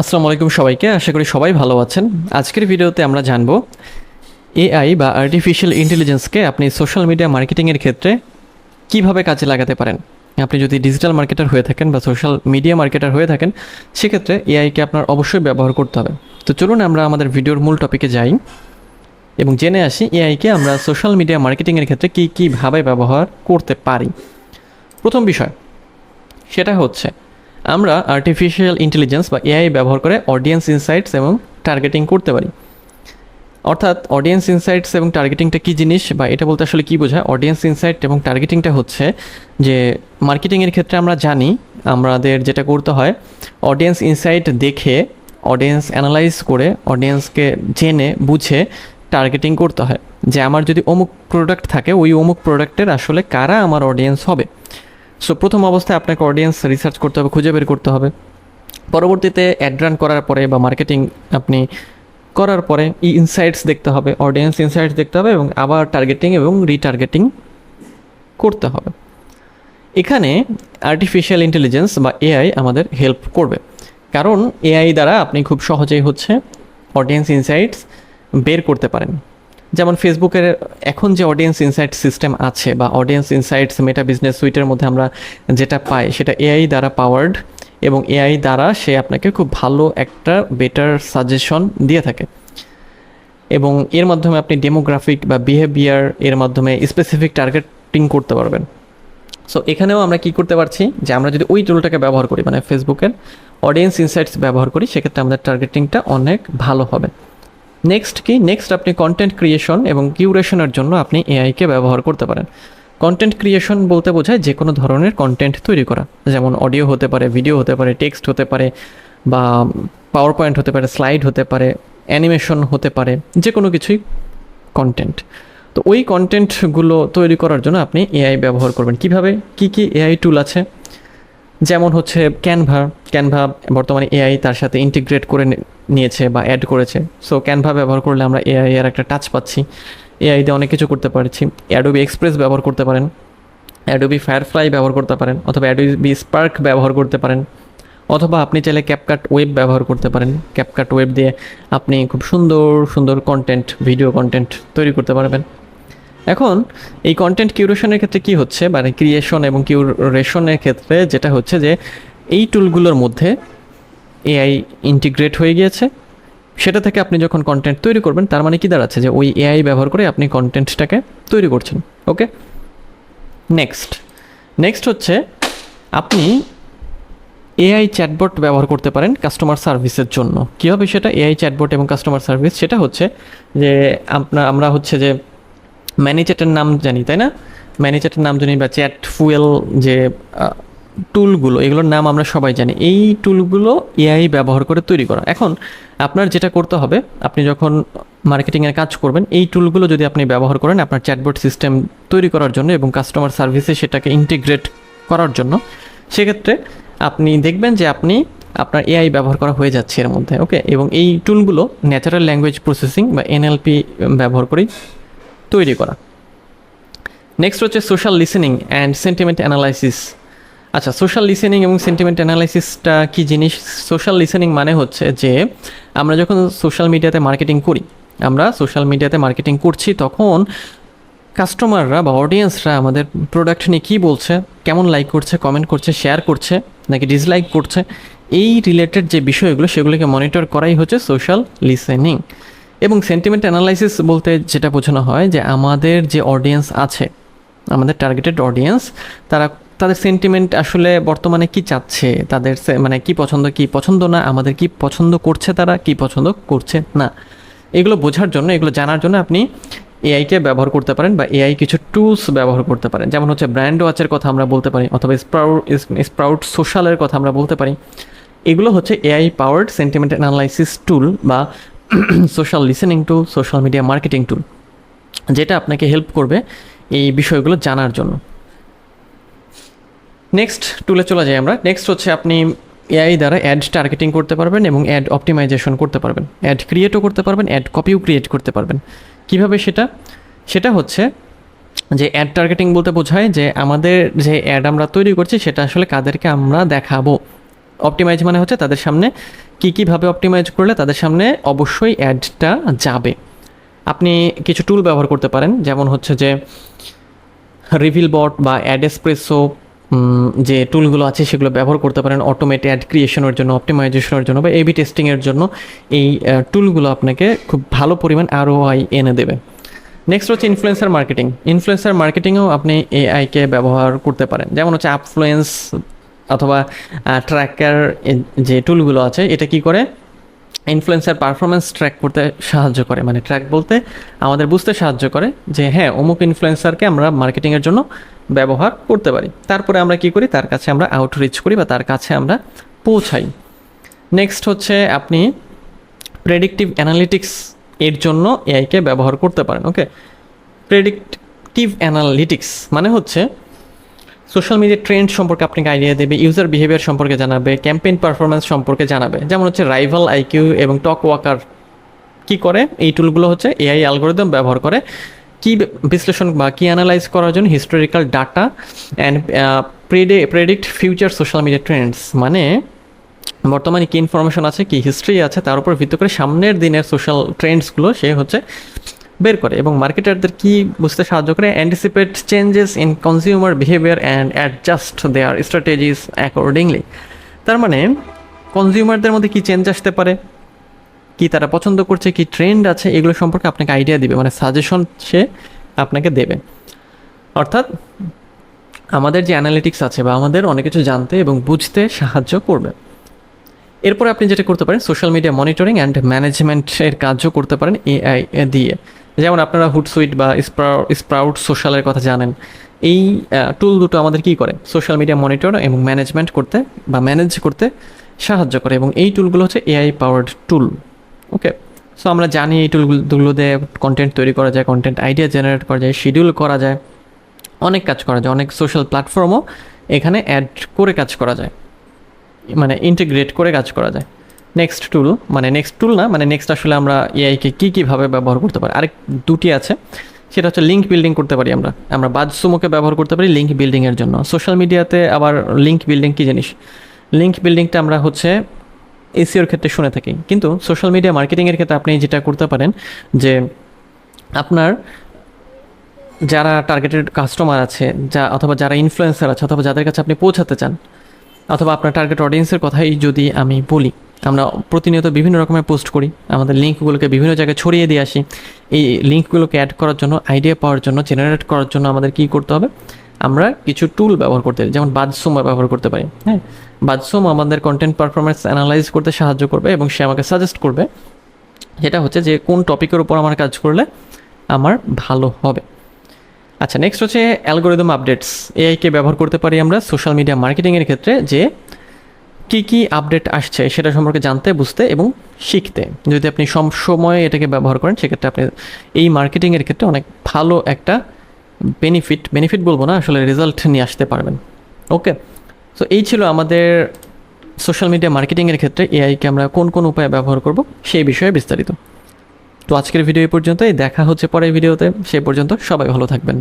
আসসালামু আলাইকুম সবাইকে, আশা করি সবাই ভালো আছেন। আজকের ভিডিওতে আমরা জানব, এআই বা আর্টিফিশিয়াল ইন্টেলিজেন্সকে আপনি সোশ্যাল মিডিয়া মার্কেটিংয়ের ক্ষেত্রে কীভাবে কাজে লাগাতে পারেন? আপনি যদি ডিজিটাল মার্কেটার হয়ে থাকেন বা সোশ্যাল মিডিয়া মার্কেটার হয়ে থাকেন, সেক্ষেত্রে এআইকে আপনার অবশ্যই ব্যবহার করতে হবে। তো চলুন আমরা আমাদের ভিডিওর মূল টপিকে যাই এবং জেনে আসি এআইকে আমরা সোশ্যাল মিডিয়া মার্কেটিংয়ের ক্ষেত্রে কী কীভাবে ব্যবহার করতে পারি। প্রথম বিষয়, সেটা হচ্ছে আমরা আর্টিফিশিয়াল ইন্টেলিজেন্স বা এআই ব্যবহার করে অডিয়েন্স ইনসাইটস এবং টার্গেটিং করতে পারি। অর্থাৎ অডিয়েন্স ইনসাইটস এবং টার্গেটিংটা কী জিনিস বা এটা বলতে আসলে কী বোঝায়? অডিয়েন্স ইনসাইট এবং টার্গেটিংটা হচ্ছে যে মার্কেটিংয়ের ক্ষেত্রে আমরা জানি, আমাদের যেটা করতে হয় অডিয়েন্স ইনসাইট দেখে অডিয়েন্স অ্যানালাইজ করে অডিয়েন্সকে জেনে, বুঝে টার্গেটিং করতে হয়। যে আমার যদি অমুক প্রোডাক্ট থাকে, ওই অমুক প্রোডাক্টের আসলে কারা আমার অডিয়েন্স হবে? সো প্রথম অবস্থায় আপনাকে অডিয়েন্স রিসার্চ করতে হবে, খুঁজে বের করতে হবে। পরবর্তীতে অ্যাড রান করার পরে বা মার্কেটিং আপনি করার পরে ই ইনসাইটস দেখতে হবে অডিয়েন্স ইনসাইটস দেখতে হবে এবং আবার টার্গেটিং এবং রিটার্গেটিং করতে হবে। এখানে আর্টিফিশিয়াল ইন্টেলিজেন্স বা এআই আমাদের হেল্প করবে। কারণ এআই দ্বারা আপনি খুব সহজেই হচ্ছে অডিয়েন্স ইনসাইটস বের করতে পারেন। যেমন ফেসবুকের এখন যে অডিয়েন্স ইনসাইট সিস্টেম আছে বা অডিয়েন্স ইনসাইটস মেটা বিজনেস সুইটের মধ্যে আমরা যেটা পাই, সেটা এআই দ্বারা পাওয়ার্ড এবং এআই দ্বারা সে আপনাকে খুব ভালো একটা বেটার সাজেশন দিয়ে থাকে। এবং এর মাধ্যমে আপনি ডেমোগ্রাফিক বা বিহেভিয়ার এর মাধ্যমে স্পেসিফিক টার্গেটিং করতে পারবেন। সো এখানেও আমরা কি করতে পারছি? যে আমরা যদি ওই টুলটাকে ব্যবহার করি মানে ফেসবুকের অডিয়েন্স ইনসাইটস ব্যবহার করি, সেক্ষেত্রে আমাদের টার্গেটিংটা অনেক ভালো হবে। নেক্সট কি? নেক্সট আপনি কন্টেন্ট ক্রিয়েশন এবং কিউরেশনের জন্য আপনি এআইকে ব্যবহার করতে পারেন। কন্টেন্ট ক্রিয়েশন বলতে বোঝায় যে কোনো ধরনের কন্টেন্ট তৈরি করা। যেমন অডিও হতে পারে ভিডিও হতে পারে টেক্সট হতে পারে বা পাওয়ার পয়েন্ট হতে পারে স্লাইড হতে পারে অ্যানিমেশন হতে পারে, যে কোনো কিছুই কন্টেন্ট তো ওই কন্টেন্টগুলো তৈরি করার জন্য আপনি এআই ব্যবহার করবেন। কীভাবে? কি কি এআই টুল আছে? যেমন হচ্ছে ক্যানভা ক্যানভা বর্তমানে এআই তার সাথে ইন্টিগ্রেট করে নিয়েছে বা অ্যাড করেছে। সো ক্যানভা ব্যবহার করলে আমরা এআই এর একটা টাচ পাচ্ছি। এআই দিয়ে অনেক কিছু করতে পারছি। অ্যাডোবি এক্সপ্রেস ব্যবহার করতে পারেন। অ্যাডোবি ফায়ারফ্লাই ব্যবহার করতে পারেন। অথবা অ্যাডোবি স্পার্ক ব্যবহার করতে পারেন। অথবা আপনি চাইলে ক্যাপকাট ওয়েব ব্যবহার করতে পারেন। ক্যাপকাট ওয়েব দিয়ে আপনি খুব সুন্দর সুন্দর কন্টেন্ট ভিডিও কন্টেন্ট তৈরি করতে পারবেন। এখন এই কন্টেন্ট কিউরেশনের ক্ষেত্রে কি হচ্ছে? মানে ক্রিয়েশন এবং কিউরেশনের ক্ষেত্রে যেটা হচ্ছে যে, এই টুলগুলোর মধ্যে এআই ইন্টিগ্রেট হয়ে গিয়েছে। সেটা থেকে আপনি যখন কন্টেন্ট তৈরি করবেন, তার মানে কি দাঁড়াচ্ছে যে, ওই এআই ব্যবহার করে আপনি কন্টেন্টটাকে তৈরি করছেন। ওকে নেক্সট নেক্সট হচ্ছে, আপনি এআই চ্যাটবট ব্যবহার করতে পারেন কাস্টমার সার্ভিসের জন্য। কীভাবে সেটা এআই চ্যাটবট এবং কাস্টমার সার্ভিস সেটা হচ্ছে যে আপনার আমরা হচ্ছে যে ম্যানেজারের নাম জানি, তাই না? ম্যানেজারের নাম জানি বা চ্যাট ফুয়েল যে টুলগুলো, এগুলোর নাম আমরা সবাই জানি। এই টুলগুলো এআই ব্যবহার করে তৈরি করা। এখন আপনার যেটা করতে হবে, আপনি যখন মার্কেটিংয়ের কাজ করবেন, এই টুলগুলো যদি আপনি ব্যবহার করেন আপনার চ্যাটবট সিস্টেম তৈরি করার জন্য এবং কাস্টমার সার্ভিসে সেটাকে ইন্টিগ্রেট করার জন্য, সেক্ষেত্রে আপনি দেখবেন যে আপনি, আপনার এআই ব্যবহার করা হয়ে যাচ্ছে এর মধ্যে, ওকে? এবং এই টুলগুলো ন্যাচারাল ল্যাঙ্গুয়েজ প্রসেসিং বা এনএলপি ব্যবহার করেই তৈরি করা। নেক্সট হচ্ছে social listening and sentiment analysis আচ্ছা সোশ্যাল লিসেনিং এবং সেন্টিমেন্ট অ্যানালাইসিসটা কী জিনিস? সোশ্যাল লিসেনিং মানে হচ্ছে যে, আমরা যখন সোশ্যাল মিডিয়াতে মার্কেটিং করি, আমরা সোশ্যাল মিডিয়াতে মার্কেটিং করছি, তখন কাস্টমাররা বা অডিয়েন্সরা আমাদের প্রোডাক্ট নিয়ে কী বলছে, কেমন লাইক করছে কমেন্ট করছে শেয়ার করছে, নাকি ডিসলাইক করছে, এই রিলেটেড যে বিষয়গুলো, সেগুলোকে মনিটর করাই হচ্ছে সোশ্যাল লিসেনিং এবং সেন্টিমেন্ট অ্যানালাইসিস বলতে যেটা বোঝানো হয় যে আমাদের যে অডিয়েন্স আছে, আমাদের টার্গেটেড অডিয়েন্স তারা, তাদের সেন্টিমেন্ট আসলে বর্তমানে কি চাচ্ছে, তাদের মানে কি পছন্দ কি পছন্দ না, আমাদের কি পছন্দ করছে তারা, কি পছন্দ করছে না। এগুলো বোঝার জন্য, এগুলো জানার জন্য আপনি এআইকে ব্যবহার করতে পারেন বা এআই কিছু টুলস ব্যবহার করতে পারেন। যেমন হচ্ছে ব্র্যান্ড ওয়াচের কথা আমরা বলতে পারি, অথবা স্প্রাউট স্প্রাউট সোশ্যালের কথা আমরা বলতে পারি। এগুলো হচ্ছে AI powered sentiment analysis tool বা social listening tool social media marketing tool যেটা আপনাকে হেল্প করবে এই বিষয়গুলো জানার জন্য। নেক্সট টুলে চলে যাই আমরা। নেক্সট হচ্ছে আপনি এআই দ্বারা অ্যাড টার্গেটিং করতে পারবেন এবং অ্যাড অপটিমাইজেশন করতে পারবেন। অ্যাড ক্রিয়েটও করতে পারবেন অ্যাড কপিও ক্রিয়েট করতে পারবেন। কীভাবে সেটা? সেটা হচ্ছে যে অ্যাড টার্গেটিং বলতে বোঝায় যে আমাদের যে অ্যাড আমরা তৈরি করছি, সেটা আসলে কাদেরকে আমরা দেখাবো। অপটিমাইজ মানে হচ্ছে তাদের সামনে কী কীভাবে অপটিমাইজ করলে তাদের সামনে অবশ্যই অ্যাডটা যাবে। আপনি কিছু টুল ব্যবহার করতে পারেন, যেমন হচ্ছে যে রিভিল বট বা অ্যাড এসপ্রেসো যে টুলগুলো আছে সেগুলো ব্যবহার করতে পারেন অটোমেট অ্যাড ক্রিয়েশনের জন্য অপটিমাইজেশনের জন্য বা এবি টেস্টিংয়ের জন্য। এই টুলগুলো আপনাকে খুব ভালো পরিমাণ আরও আই এনে দেবে। নেক্সট হচ্ছে ইনফ্লুয়েন্সার মার্কেটিং ইনফ্লুয়েন্সার মার্কেটিংয়েও আপনি এআইকে ব্যবহার করতে পারেন। যেমন হচ্ছে আপফ্লুয়েন্স অথবা ট্র্যাকার যে টুলগুলো আছে, এটা কি করে? ইনফ্লুয়েন্সার পারফরমেন্স ট্র্যাক করতে সাহায্য করে। মানে ট্র্যাক বলতে আমাদের বুঝতে সাহায্য করে যে হ্যাঁ অমুক ইনফ্লুয়েন্সারকে আমরা মার্কেটিংয়ের জন্য ব্যবহার করতে পারি। তারপরে আমরা কি করি? তার কাছে আমরা আউটরিচ করি বা তার কাছে আমরা পৌঁছাই। নেক্সট হচ্ছে আপনি প্রেডিক্টিভ অ্যানালিটিক্স এর জন্য এআইকে ব্যবহার করতে পারেন ওকে প্রেডিক্টিভ অ্যানালিটিক্স মানে হচ্ছে সোশ্যাল মিডিয়া ট্রেন্ড সম্পর্কে আপনাকে আইডিয়া দেবে ইউজার বিহেভিয়ার সম্পর্কে জানাবে ক্যাম্পেইন পারফরমেন্স সম্পর্কে জানাবে। যেমন হচ্ছে রাইভাল আইকিউ এবং টক ওয়াকার কি করে? এই টুলগুলো হচ্ছে এআই অ্যালগোরিদম ব্যবহার করে। কি বিশ্লেষণ বা কি অ্যানালাইজ করার জন্য historical data and pred predict future social media trends মানে বর্তমানে কী ইনফরমেশন আছে, কি হিস্ট্রি আছে, তার উপর ভিত্তি করে সামনের দিনের সোশ্যাল ট্রেন্ডসগুলো সে হচ্ছে বের করে এবং মার্কেটারদের কি বুঝতে সাহায্য করে? Anticipate changes in consumer behaviour and adjust their strategies accordingly তার মানে কনজিউমারদের মধ্যে কি চেঞ্জ আসতে পারে? কি তারা পছন্দ করছে? কি ট্রেন্ড আছে? এগুলো সম্পর্কে আপনাকে আইডিয়া দিবে মানে সাজেশন সে আপনাকে দেবে। অর্থাৎ, আমাদের যে অ্যানালিটিক্স আছে বা আমাদের অনেক কিছু জানতে এবং বুঝতে সাহায্য করবে। এরপরে আপনি যেটা করতে পারেন সোশ্যাল মিডিয়া মনিটরিং অ্যান্ড ম্যানেজমেন্টের কাজও করতে পারেন এআই দিয়ে। যেমন আপনারা হুডসুইট বা স্প্রাউট সোশ্যালের কথা জানেন, এই টুল দুটো আমাদের কি করে? সোশ্যাল মিডিয়া মনিটর এবং ম্যানেজমেন্ট করতে বা ম্যানেজ করতে সাহায্য করে এবং এই টুলগুলো হচ্ছে AI powered tool okay so আমরা জানি এই টুলগুলো দিয়ে কন্টেন্ট তৈরি করা যায় কন্টেন্ট আইডিয়া জেনারেট করা যায় শিডিউল করা যায়, অনেক কাজ করা যায়, অনেক সোশ্যাল প্ল্যাটফর্মও এখানে অ্যাড করে কাজ করা যায় মানে ইন্টিগ্রেট করে কাজ করা যায়। নেক্সট টুল মানে নেক্সট টুল না মানে নেক্সট আসলে আমরা এআইকে কী কীভাবে ব্যবহার করতে পারি? আরেক দুটি আছে, সেটা হচ্ছে লিঙ্ক বিল্ডিং করতে পারি আমরা। আমরা বাজসুমোকে ব্যবহার করতে পারি লিঙ্ক বিল্ডিংয়ের জন্য। সোশ্যাল মিডিয়াতে আবার লিঙ্ক বিল্ডিং কী জিনিস? লিঙ্ক বিল্ডিংটা আমরা হচ্ছে এসিওর ক্ষেত্রে শুনে থাকি। কিন্তু সোশ্যাল মিডিয়া মার্কেটিংয়ের ক্ষেত্রে আপনি যেটা করতে পারেন, যে আপনার যারা টার্গেটেড কাস্টমার আছে, যা অথবা যারা ইনফ্লুয়েন্সার আছে, অথবা যাদের কাছে আপনি পৌঁছাতে চান, অথবা আপনার টার্গেট অডিয়েন্সের কথাই যদি আমি বলি আমরা প্রতিনিয়ত বিভিন্ন রকমের পোস্ট করি। আমাদের লিঙ্কগুলোকে বিভিন্ন জায়গায় ছড়িয়ে দিয়ে আসি। এই লিঙ্কগুলোকে অ্যাড করার জন্য আইডিয়া পাওয়ার জন্য জেনারেট করার জন্য আমাদের কী করতে হবে? আমরা কিছু টুল ব্যবহার করতে পারি, যেমন বাদসুম ব্যবহার করতে পারি হ্যাঁ? বাদসুম আমাদের কন্টেন্ট পারফরমেন্স অ্যানালাইজ করতে সাহায্য করবে এবং সে আমাকে সাজেস্ট করবে। যেটা হচ্ছে যে, কোন টপিকের উপর আমার কাজ করলে আমার ভালো হবে। আচ্ছা নেক্সট হচ্ছে অ্যালগোরিদম আপডেটস এআইকে ব্যবহার করতে পারি আমরা সোশ্যাল মিডিয়া মার্কেটিংয়ের ক্ষেত্রে যে কী কী আপডেট আসছে সেটা সম্পর্কে জানতে, বুঝতে এবং শিখতে। যদি আপনি সব সময় এটাকে ব্যবহার করেন, সেক্ষেত্রে আপনি এই মার্কেটিংয়ের ক্ষেত্রে অনেক ভালো একটা বেনিফিট বেনিফিট বলব না, আসলে রেজাল্ট নিয়ে আসতে পারবেন। ওকে সো এই ছিল আমাদের সোশ্যাল মিডিয়া মার্কেটিংয়ের ক্ষেত্রে এআইকে আমরা কোন কোন উপায়ে ব্যবহার করব সেই বিষয়ে বিস্তারিত। তো আজকের ভিডিও এই পর্যন্তই। দেখা হচ্ছে পরের ভিডিওতে সে পর্যন্ত সবাই ভালো থাকবেন।